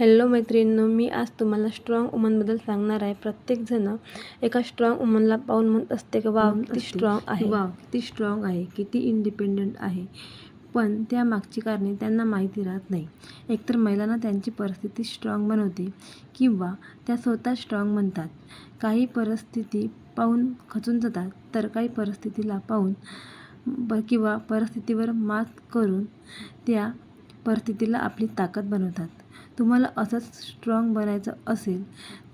Hello मैत्रिणींनो मी आज तुम्हाला स्ट्रॉंग वुमनबद्दल सांगणार आहे. प्रत्येकजण एका स्ट्रॉंग वुमनला पाहून म्हणत असते की वाव म्हणत ती असते, स्ट्रॉंग आहे. वाव किती स्ट्रॉंग आहे किती इंडिपेंडंट आहे. पण त्या मागची कारणे त्यांना माहिती राहत नाही. एकतर महिलांना त्यांची परिस्थिती स्ट्रॉंग बनवते किंवा त्या स्वतः स्ट्रॉंग बनतात. काही परिस्थिती पाहून खचून जातात तर काही परिस्थितीला पाहून ब किंवा परिस्थितीवर मात करून त्या परिस्थितीला आपली ताकद बनवतात. तुम्हाला असंच स्ट्रॉंग बनायचं असेल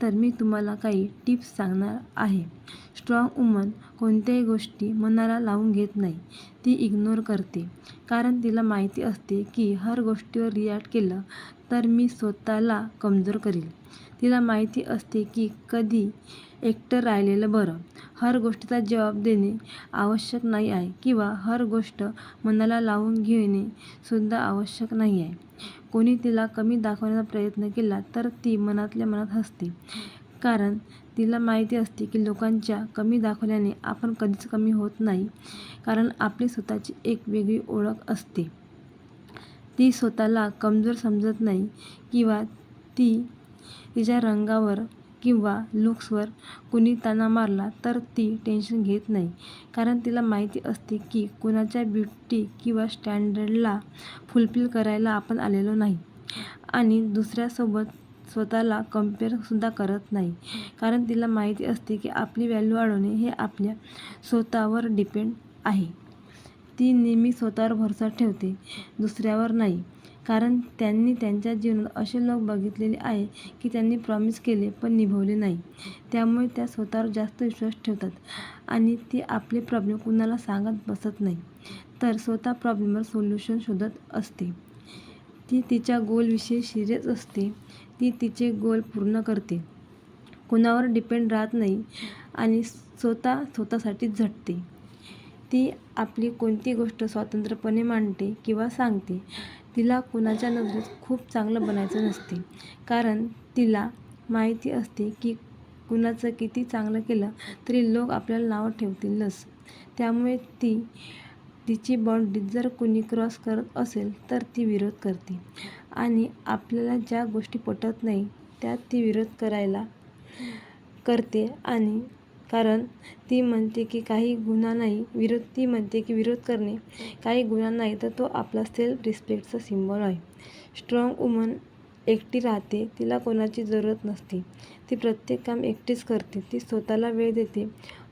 तर मी तुम्हाला काही टिप्स सांगणार आहे. स्ट्रॉंग वुमन कोणत्याही गोष्टी मनाला लावून घेत नाही. ती इग्नोर करते. कारण तिला माहिती असते की हर गोष्टीवर रिॲक्ट केलं तर मी स्वतःला कमजोर करील. तिला माहिती असते की कधी एकटं राहिलेलं बरं. हर गोष्टीचा जबाब देणे आवश्यक नाही आहे किंवा हर गोष्ट मनाला लावून घेणे सुद्धा आवश्यक नाही आहे. कोणी तिला कमी दाखवण्याचा प्रयत्न केला तर ती मनातल्या मनात हसते. कारण तिला माहिती असते की लोकांच्या कमी दाखवल्याने आपण कधीच कमी होत नाही. कारण आपली स्वतःची एक वेगळी ओळख असते. ती स्वतःला कमजोर समजत नाही किंवा ती तिच्या रंगावर किंवा लुक्सवर कुणी ताना मारला तर ती टेन्शन घेत नाही. कारण तिला माहिती असते की कुणाच्या ब्युटी किंवा स्टँडर्डला फुलफिल करायला आपण आलेलो नाही. आणि दुसऱ्यासोबत स्वतःला कम्पेअरसुद्धा करत नाही. कारण तिला माहिती असते की आपली व्हॅल्यू वाढवणे हे आपल्या स्वतःवर डिपेंड आहे. ती नेहमी स्वतःवर भरसा ठेवते दुसऱ्यावर नाही. कारण त्यांनी त्यांच्या जीवनात असे लोक बघितलेले आहे की त्यांनी प्रॉमिस केले पण निभवले नाही. त्यामुळे त्या स्वतःवर जास्त विश्वास ठेवतात आणि ती आपले प्रॉब्लेम कुणाला सांगत बसत नाही. तर स्वतः प्रॉब्लेमवर सोल्युशन शोधत असते. ती तिच्या गोलविषयी सिरियस असते. ती तिचे गोल पूर्ण करते. कुणावर डिपेंड राहत नाही आणि स्वतः स्वतःसाठी झटते. ती आपली कोणती गोष्ट स्वतंत्रपणे मांडते किंवा सांगते तिला कुणाच्या नजरेत खूप चांगलं बनायचं नसते. कारण तिला माहिती असते की कुणाचं किती चांगलं केलं तरी लोक आपल्याला नावं ठेवतीलच. त्यामुळे ती तिची बाउंड्री जर कुणी क्रॉस करत असेल तर ती विरोध करते. आणि आपल्याला ज्या गोष्टी पटत नाही त्यात ती विरोध करायला करते आणि कारण ती म्हणते की काही गुन्हा नाही विरोध ती म्हणते की विरोध करणे. काही गुन्हा नाही तर तो आपला सेल्फ रिस्पेक्टचा सिम्बॉल आहे. स्ट्रॉंग वुमन एकटी राहते तिला कोणाची जरूरत नसते. ती प्रत्येक काम एकटीच करते ती स्वतःला वेळ देते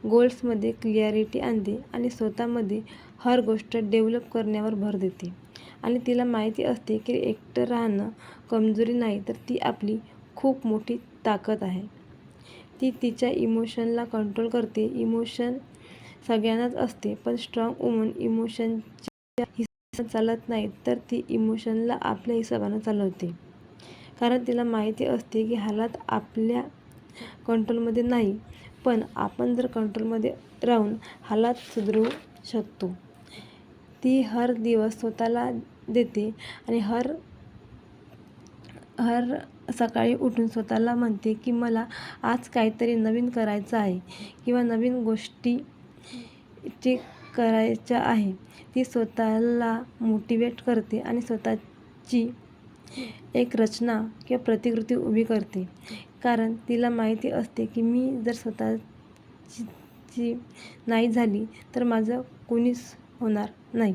गोल्समध्ये क्लियारिटी आणते आणि स्वतःमध्ये हर गोष्ट डेव्हलप करण्यावर भर देते. आणि तिला माहिती असते की एकटं राहणं कमजोरी नाही तर ती आपली खूप मोठी ताकद आहे. ती तिच्या इमोशनला कंट्रोल करते. इमोशन सगळ्यांनाच असते पण स्ट्रॉंग वुमन इमोशनच्या हिशोबाने चालत नाही तर ती इमोशनला आपल्या हिशोबानं चालवते. कारण तिला माहिती असते की हालात आपल्या कंट्रोलमध्ये नाही पण आपण जर कंट्रोलमध्ये राहून हालात सुधरू शकतो. ती हर दिवस स्वतःला देते आणि हर हर सकाळी उठून स्वतःला म्हणते की मला आज काहीतरी नवीन करायचं आहे किंवा नवीन गोष्टी ची करायच्या आहे ती स्वतःला मोटिवेट करते आणि स्वतःची एक रचना किंवा प्रतिकृती उभी करते. कारण तिला माहिती असते की मी जर स्वतःची नाही झाली तर माझं कोणीच होणार नाही.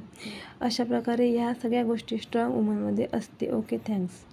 अशा प्रकारे ह्या सगळ्या गोष्टी स्ट्रॉंग वुमनमध्ये असते. Okay thanks